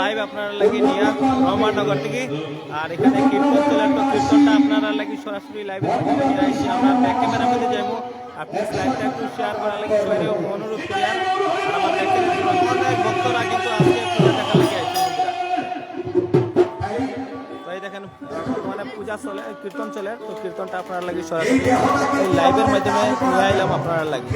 Live আপনারা লাগি নিয়া রহমাননগর থেকে। আর এখানে কীর্তন তো কীর্তনটা আপনারা লাগি সরাসরি লাইভে নিয়ে আসছি আমরা ব্যাক ক্যামেরার মধ্যে যাইবো। আপনি লাইভটা একটু শেয়ার করার লাগি, সবাই অনুরোধ করি। আর আমার ভক্তরা কিন্তু দেখা লাগি দেখেন মানে পূজা চলে, কীর্তন চলে, তো কীর্তনটা আপনারা লাগি সরাসরি এই লাইভের মাধ্যমে আইলাম আপনারা লাগি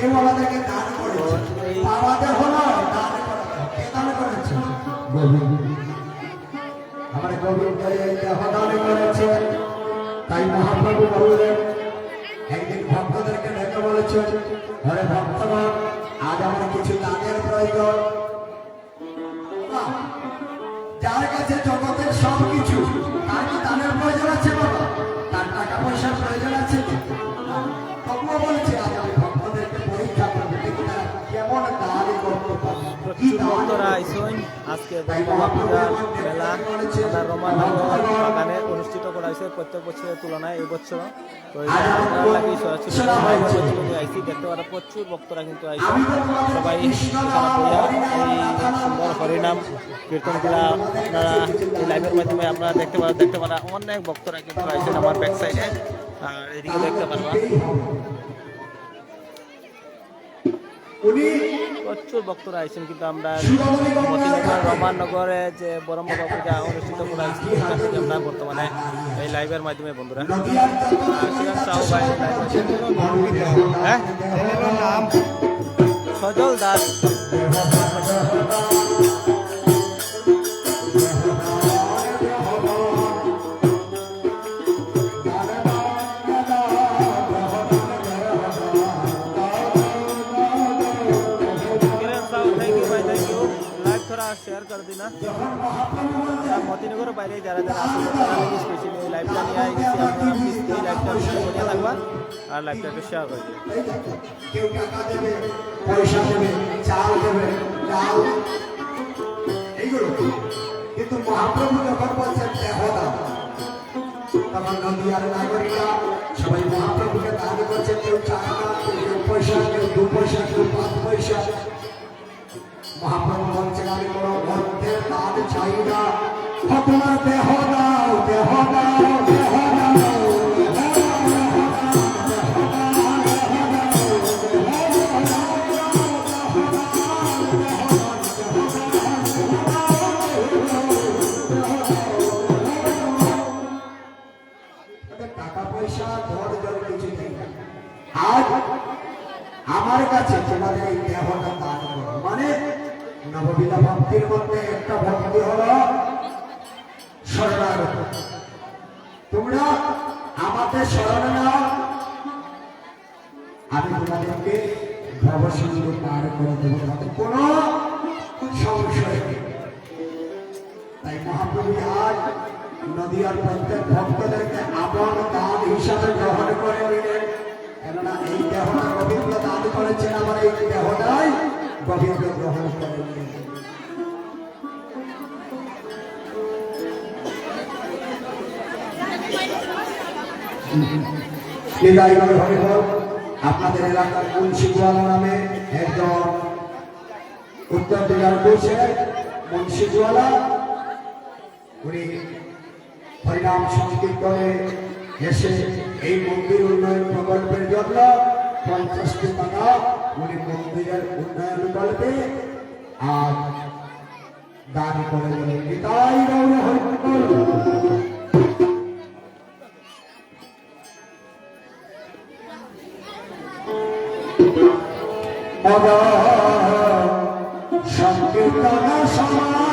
আমার গোবিন্দ দেহদান তাই মহাপ্রভু বললেন, একদিন ভক্তদেরকে ডেকে বলেছে আরে ভক্তগণ আজ আমার কিছু দানের প্রয়োজন। যার কাছে জগতের সব কিছু তার কি দানের প্রয়োজন আছে বাবা? তার টাকা পয়সার প্রয়োজন করতে আইসন আজকে পূজার মেলা আমরা রমানগর বাগানে অনুষ্ঠিত করা হয়েছে প্রত্যেক বছরের তুলনায় এই বছর তো এই লাগি সরাসরি আইসি দেখতে পারা প্রচুর ভক্তরা কিন্তু আইসে। সবাই এই সুন্দর হরিনাম কীর্তনগুলা আপনারা এই লাইভের মাধ্যমে আপনারা দেখতে পারা দেখতে পারা অনেক ভক্তরা কিন্তু আইসেন আমার ব্যাক সাইডে আর এদিকে দেখতে পারবা। প্রচুর ভক্তরা আইসেন কিন্তু আমরা মতিনগর রমাননগরে যে বরম্বা পূজা অনুষ্ঠিত করা হয়েছে আমরা বর্তমানে এই লাইভের মাধ্যমে বন্ধুরা। হ্যাঁ? সজল দাস। মতিনগরের বাইরে যারা যারা আসলে এই লাইভটা নিয়ে আই গেছি এই লাইভটা শেয়ার করে থাকবা। আর লাইভটাকে শেয়ার করে কিন্তু মহাপ্রভু যখন বলছেন তখন নদীয়ার নাগরিকরা সবাই মহাপ্রভুকে দান করছে, কেউ টাকা কেউ পয়সা, কেউ দু পয়সা, কেউ পাঁচ পয়সা। মহাপ্রভু বলছেন আমি কোনো অর্থের না। ও তোমার দেহ দাও দেহ দাও দেহ দাও। আমি তোমাদেরকে ভবসিন্ধু পার করে দেবো তাতে কোনো সংশয় তাই মহাপ্রভু আজ নদীয়ার প্রত্যেক ভক্তদেরকে আপন দান হিসাবে গ্রহণ করে নিলেন। কেননা এই দেহটা গোবিন্দ দান করেছেন আমার এই দেহটাই গোবিন্দ গ্রহণ করে নিলেন। বিদায়গর হরিবল আপনাদের এলাকার মুন্সিগুয়ালা নামে একজন উত্তর দিনার কোষের মুন্সিগুয়ালা উনি হরিনাম সংকীর্তনে এসে এই মন্দির উন্নয়ন প্রকল্পের জন্য পঞ্চাশটি টাকা উনি মন্দিরের উন্নয়ন করবে আর দান করে দেবেন নিতাই গৌর হরিবল মদ সংকীর্তন সমাপনা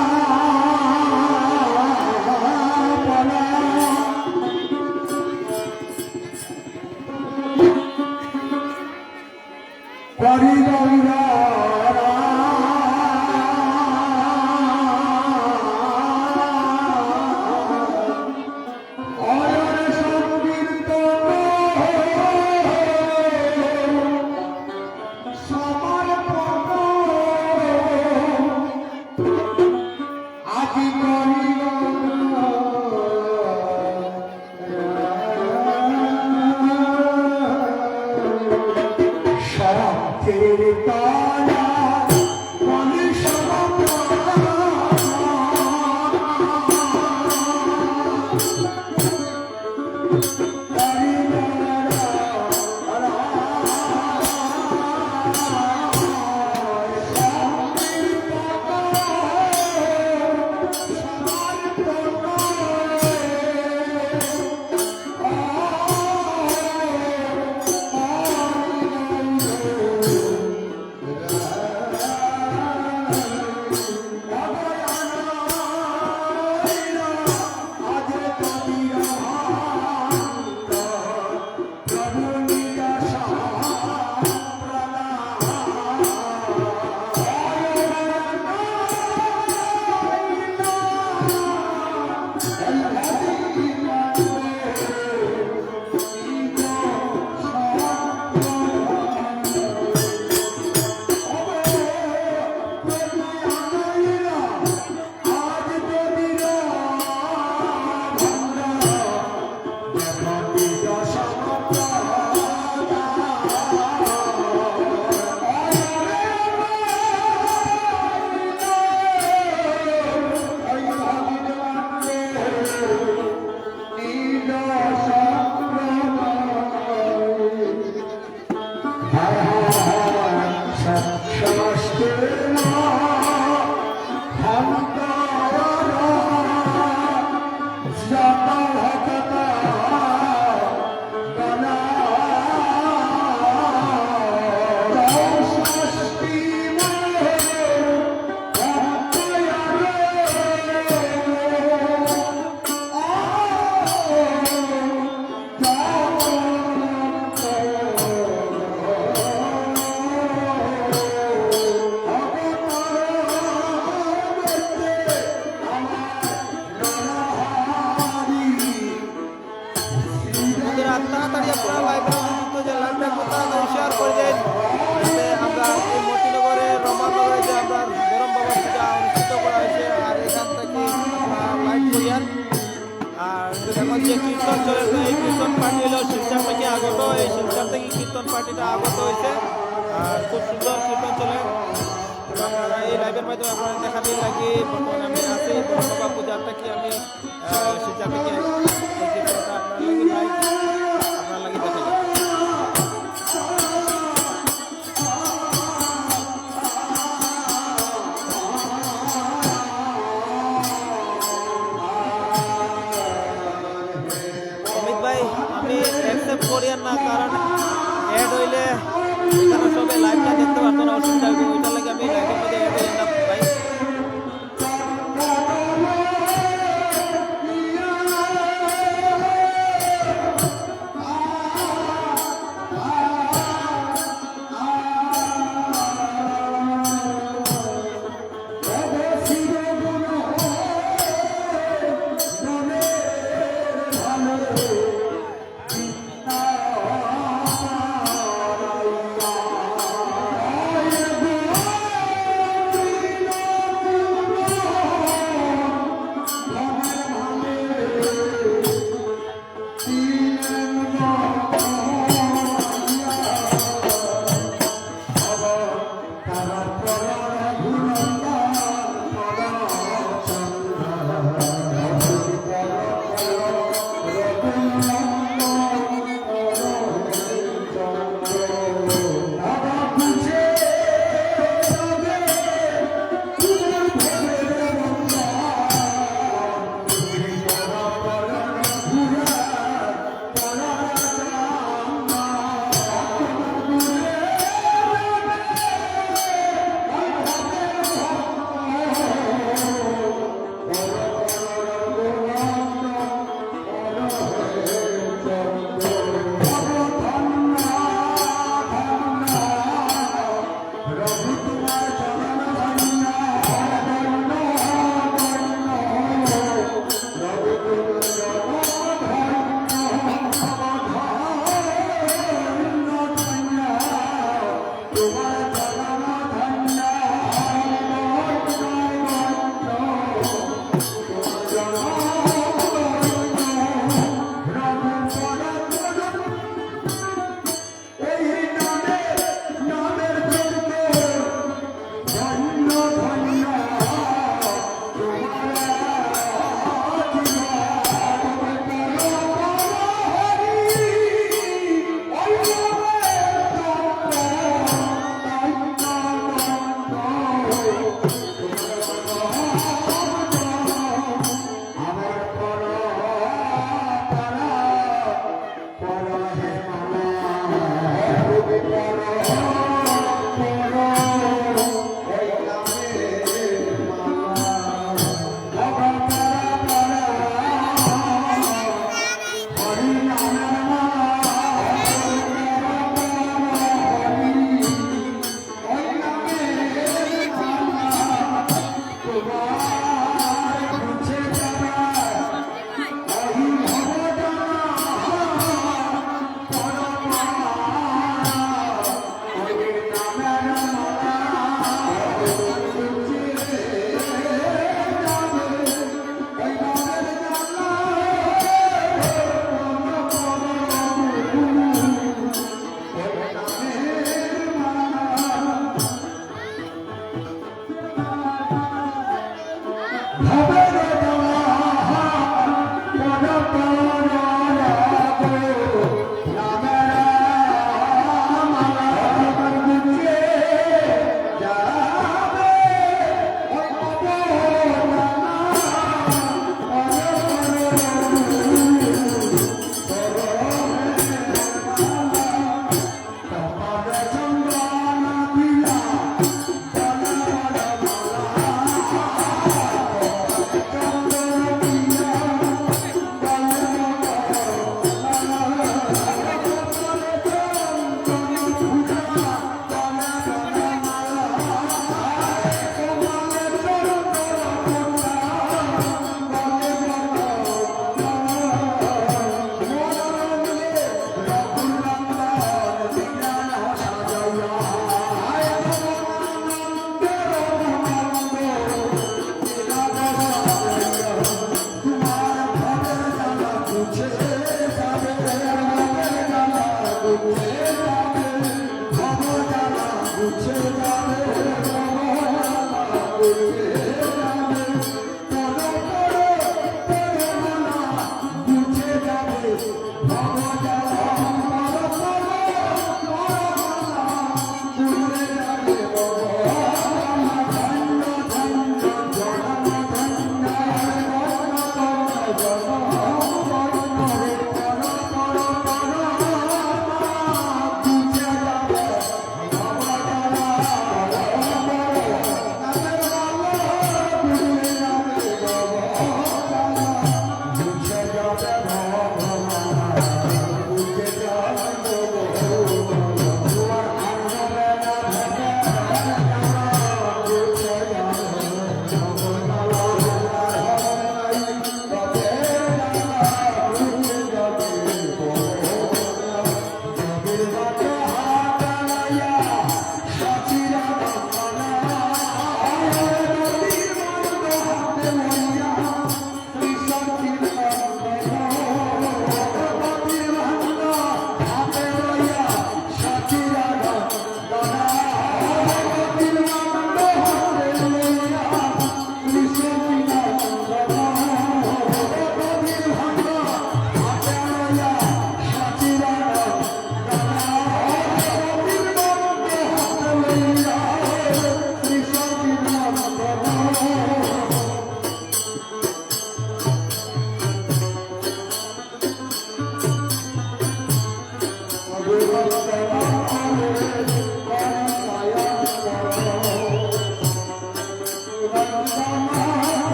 কীর্তন পার্টি হলো শিলচর থেকে আগত। এই শিলচর থেকে কীর্তন পার্টিটা আগত হয়েছে। আর খুব সুন্দর কীর্তন চলে। এবং এই লাইভের মাধ্যমে আপনারা দেখাতেই লাগে বর্তমানে আমি আছি বর্তমান পূজারটা কি আমি শিলচর থেকে না কারণ অ্যাড হইলে তারা সবাই লাইভটা দেখতে পারতো না অসুবিধা ও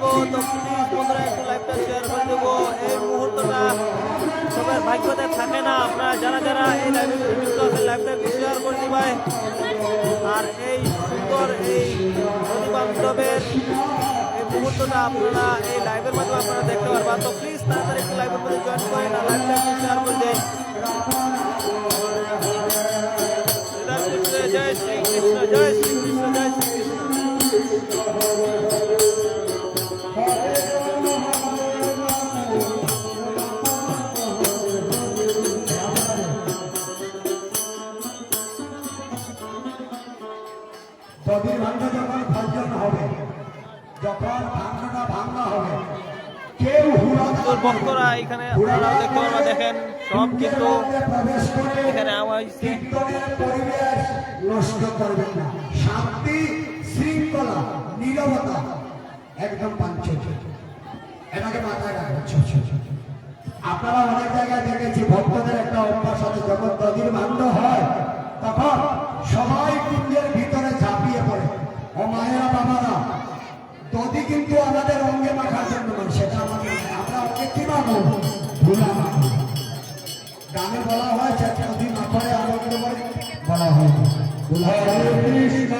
বাংলাইব তো প্লিজ বন্ধুরা একটু লাইভটা শেয়ার করে দেবো। এই মুহূর্তটা সবার ভাগ্যতে থাকে না। আপনারা যারা যারা এই মধ্যে যুক্ত আছেন লাইভটা একটু শেয়ার করে দিবাই আর এই সুন্দর এই দদি বান্ধবের এই মুহূর্তটা আপনারা এই লাইভের মাধ্যমে আপনারা দেখতে পারবেন। তো প্লিজ তাড়াতাড়ি একটু লাইভের মধ্যে জয়েন করেন আর লাইভটা একটু শেয়ার করে দেন। জয় শ্রী কৃষ্ণ, জয় শ্রী কৃষ্ণ, জয় শ্রী কৃষ্ণ। দধির ভাঙ্গা যখন ভঞ্জন হবে যখন ভাঙ্গাটা ভাঙ্গা হবে কেউ ভক্তরা এখানে আপনারা দেখতে পারবেন দেখেন সব কিন্তু এখানে আমার পরিবেশ নষ্ট করবেন না। শান্তি একদম পাঞ্চল এটাকে মাথায় রাখা আপনারা অনেক জায়গায় দেখেছি, ভক্তদের একটা অভ্যাস আছে, যখন নদীর ভাণ্ড হয়, তখন সবাই কুঞ্জের ভিতরে ঝাঁপিয়ে পড়ে। ও মায়া বাবারা তদি কিন্তু আমাদের অঙ্গে মাখার জন্য নয়, সেটা আমাদের আমরা অঙ্গে কি মাখো ভুলা মাখো গানে বলা হয় যে নদী মাখরে আলোকিত করে বলা হয়। ভুলা কৃষ্ণ